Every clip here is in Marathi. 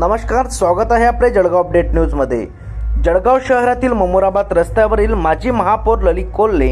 नमस्कार स्वागत आहे आपल्या जळगाव अपडेट न्यूजमध्ये. जळगाव शहरातील ममुराबाद रस्त्यावरील माजी महापौर ललित कोल्हे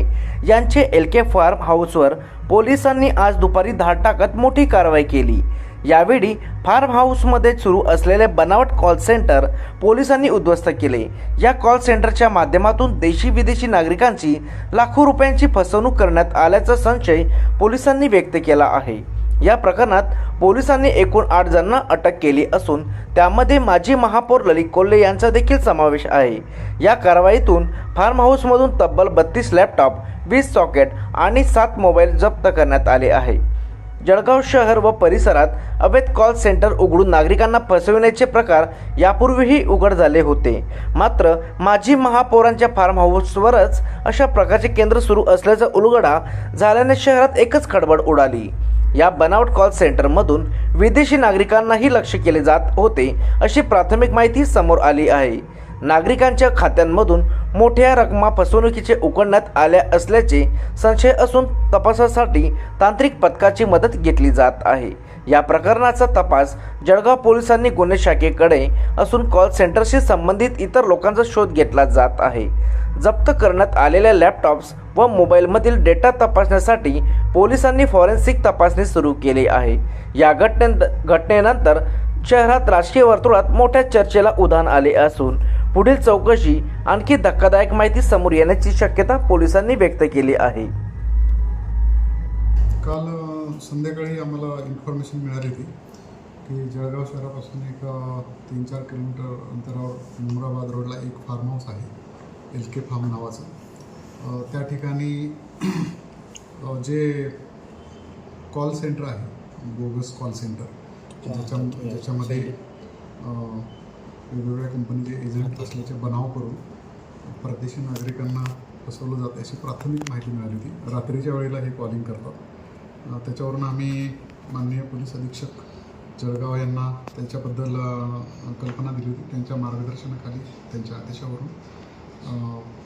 यांचे एल के फार्म हाऊसवर पोलिसांनी आज दुपारी धाड टाकत मोठी कारवाई केली. यावेळी फार्म हाऊसमध्ये सुरू असलेले बनावट कॉल सेंटर पोलिसांनी उद्ध्वस्त केले. या कॉल सेंटरच्या माध्यमातून देशी विदेशी नागरिकांची लाखो रुपयांची फसवणूक करण्यात आल्याचा संशय पोलिसांनी व्यक्त केला आहे. या प्रकरणात पोलिसांनी एकूण आठ जणांना अटक केली असून त्यामध्ये माजी महापौर ललित कोल्हे यांचा देखील समावेश आहे. या कारवाईतून फार्म हाऊसमधून तब्बल बत्तीस लॅपटॉप वीस सॉकेट आणि सात मोबाईल जप्त करण्यात आले आहे. जळगाव शहर व परिसरात अवैध कॉल सेंटर उघडून नागरिकांना फसविण्याचे प्रकार यापूर्वीही उघड झाले होते. मात्र माजी महापौरांच्या फार्म हाऊसवरच अशा प्रकारचे केंद्र सुरू असल्याचा उलगडा झाल्याने शहरात एकच खडबड उडाली. या बनावट कॉल सेंटरमधून विदेशी नागरिकांनाही लक्ष केले जात होते अशी प्राथमिक माहिती समोर आली आहे. नागरिकांच्या खात्यांमधून मोठ्या रकमा फसवणुकीचे उकडण्यात आल्या असल्याचे संशय असून तपासासाठी तांत्रिक पथकाची मदत घेतली जात आहे. या प्रकरणाचा तपास जळगाव पोलिसांनी गुन्हे शाखेकडे असून कॉल सेंटरशी संबंधित इतर लोकांचा शोध घेतला जात आहे. जप्त करण्यात आलेल्या लॅपटॉप्स व मोबाईलमधील डेटा तपासण्यासाठी पोलिसांनी फॉरेन्सिक तपासणी सुरू केली आहे. या घटने घटनेनंतर शहरात राजकीय वर्तुळात मोठ्या चर्चेला उधाण आले असून पुढील चौकशी आणखी धक्कादायक माहिती समोर येण्याची शक्यता पोलिसांनी व्यक्त केली आहे. काल संध्याकाळी आम्हाला इन्फॉर्मेशन मिळाली होती की जळगाव शहरापासून एक तीन चार किलोमीटर अंतरावर मुमराबाद रोडला एक फार्म हाऊस आहे एल के फार्म नावाचं. अ, त्या ठिकाणी जे कॉल सेंटर आहे बोगस कॉल सेंटर ज्याच्या ज्याच्यामध्ये अ, वेगवेगळ्या कंपनीचे एजंट असल्याचे बनाव करून परदेशी नागरिकांना फसवलं जातं अशी प्राथमिक माहिती मिळाली होती. रात्रीच्या वेळेला हे कॉलिंग करतात. त्याच्यावरून आम्ही माननीय पोलीस अधीक्षक जळगाव यांना त्याच्याबद्दल कल्पना दिली होती. त्यांच्या मार्गदर्शनाखाली त्यांच्या आदेशावरून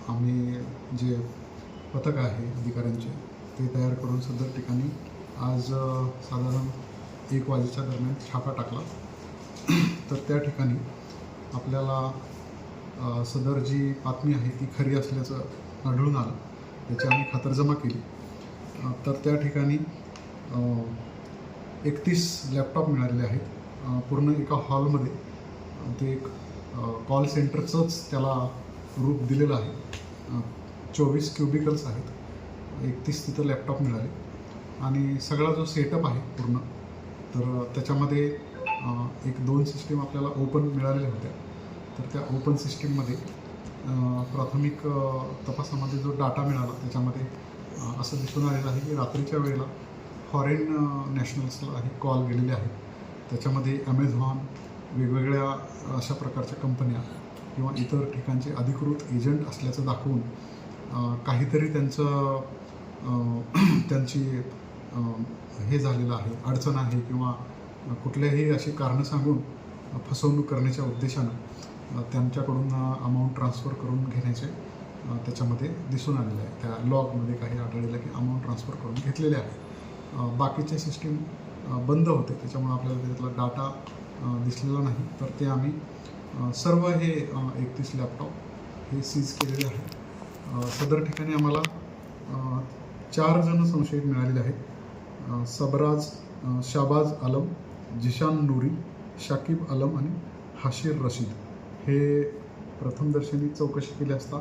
आम्ही जे पथक आहे अधिकाऱ्यांचे ते तयार करून सदर ठिकाणी आज साधारण एक वाजेच्या दरम्यान छापा टाकला. तर त्या ठिकाणी आपल्याला सदर जी बातमी आहे ती खरी असल्याचं आढळून आलं. त्याची आम्ही खातरजमा केली. तर त्या ठिकाणी एकतीस लॅपटॉप मिळालेले आहेत. पूर्ण एका हॉलमध्ये. ते एक कॉल सेंटरचंच त्याला रूप दिलेलं आहे. चोवीस क्युबिकल्स आहेत. एकतीस तिथं लॅपटॉप मिळाले. आणि सगळा जो सेटअप आहे पूर्ण तर त्याच्यामध्ये एक दोन सिस्टीम आपल्याला ओपन मिळालेल्या होत्या. तर त्या ओपन सिस्टीममध्ये प्राथमिक तपासामध्ये जो डाटा मिळाला त्याच्यामध्ये असं दिसून आलेलं आहे की रात्रीच्या वेळेला फॉरेन नॅशनल्सला हे कॉल गेलेले आहेत. त्याच्यामध्ये ॲमेझॉन वेगवेगळ्या अशा प्रकारच्या कंपन्या किंवा इतर ठिकाणचे अधिकृत एजंट असल्याचं दाखवून काहीतरी त्यांचं त्यांची हे झालेलं आहे अडचण आहे किंवा कुठल्याही अशी कारणं सांगून फसवणूक करण्याच्या उद्देशानं त्यांच्याकडून अमाऊंट ट्रान्सफर करून घेण्याचे त्याच्यामध्ये दिसून आलेलं आहे. त्या लॉगमध्ये काही आढळलेलं की अमाऊंट ट्रान्सफर करून घेतलेले आहे. बाकीचे सिस्टीम बंद होते. त्याच्यामुळे आपल्याला त्यातला डाटा दिसलेला नाही. तर ते आम्ही सर्व हे एकतीस लॅपटॉप हे सीज केलेले आहे. सदर ठिकाणी आम्हाला चार जण संशयित मिळालेले आहेत. सबराज शाबाज आलम जिशान नुरी शाकिब आलम आणि हाशीर रशीद हे प्रथमदर्शनी चौकशी केली असता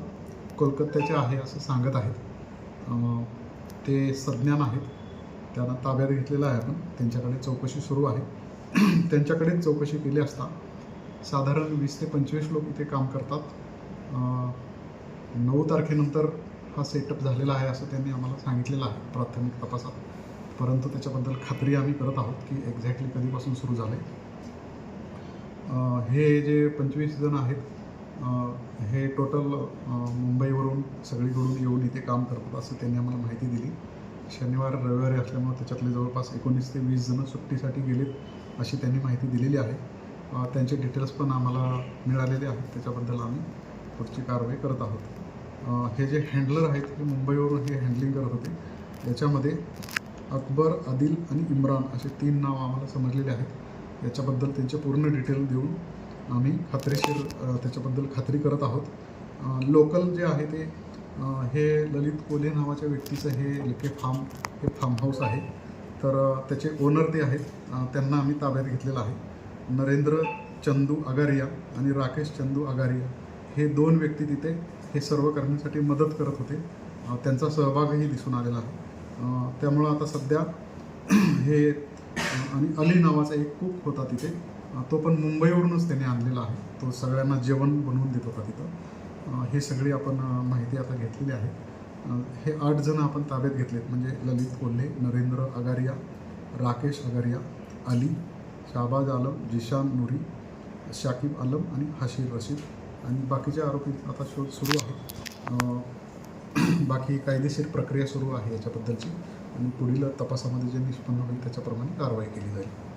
कोलकात्याचे आहे असं सांगत आहेत. ते सज्ञान आहेत. त्यांना ताब्यात घेतलेलं आहे आपण. त्यांच्याकडे चौकशी सुरू आहे. त्यांच्याकडेच चौकशी केली असता साधारण वीस ते पंचवीस लोक इथे काम करतात. नऊ तारखेनंतर हा सेटअप झालेला आहे असं त्यांनी आम्हाला सांगितलेलं आहे प्राथमिक तपासात. परंतु त्याच्याबद्दल खात्री आम्ही करत आहोत की एक्झॅक्टली कधीपासून सुरू झालं आहे हे जे पंचवीस जण आहेत हे टोटल मुंबईवरून सगळीकडून येऊन इथे काम करतात असं त्यांनी आम्हाला माहिती दिली. शनिवार रविवारी असल्यामुळे त्याच्यातले जवळपास एकोणीस ते वीस जणं सुट्टीसाठी गेलेत अशी त्यांनी माहिती दिलेली आहे. त्यांचे डिटेल्स पण आम्हाला मिळालेले आहेत त्याच्याबद्दल आम्ही पुढची कारवाई करत आहोत. हे जे हँडलर आहेत हे मुंबईवरून हे हँडलिंग करत होते याच्यामध्ये अकबर आदिल आणि इम्रान असे तीन नाव आम्हाला समजलेले आहेत. याच्याबद्दल त्यांचे पूर्ण डिटेल देऊन आम्ही खात्रीशीर त्याच्याबद्दल खात्री करत आहोत. लोकल जे आहे ते हे ललित कोल्हे नावाच्या व्यक्तीचं हे एलके फार्म हे फार्म हाऊस आहे. तर त्याचे ओनर ते आहेत. त्यांना आम्ही ताब्यात घेतलेलं आहे. नरेंद्र चंदू अगारिया आणि राकेश चंदू अगारिया हे दोन व्यक्ती तिथे हे सर्व करण्यासाठी मदत करत होते. त्यांचा सहभागही दिसून आलेला आहे. त्यामुळं आता सध्या हे आणि अली नावाचा एक कुक होता तिथे. तो पण मुंबईवरूनच त्याने आणलेला आहे. तो सगळ्यांना जेवण बनवून देत होता तिथं. हे सगळी आपण माहिती आता घेतलेली आहे. हे आठ जण आपण ताब्यात घेतलेत. म्हणजे ललित कोल्हे नरेंद्र अगारिया राकेश अगारिया अली शाहबाज आलम जिशान नुरी शाकिब आलम आणि हाशीर रशीद. आणि बाकीचे आरोपी आता शोध सुरू आहे बाकी कायदेशीर प्रक्रिया सुरू आहे याच्याबद्दलची. आणि पुढील तपासामध्ये जे निष्पन्न होईल त्याच्याप्रमाणे कारवाई केली जाईल.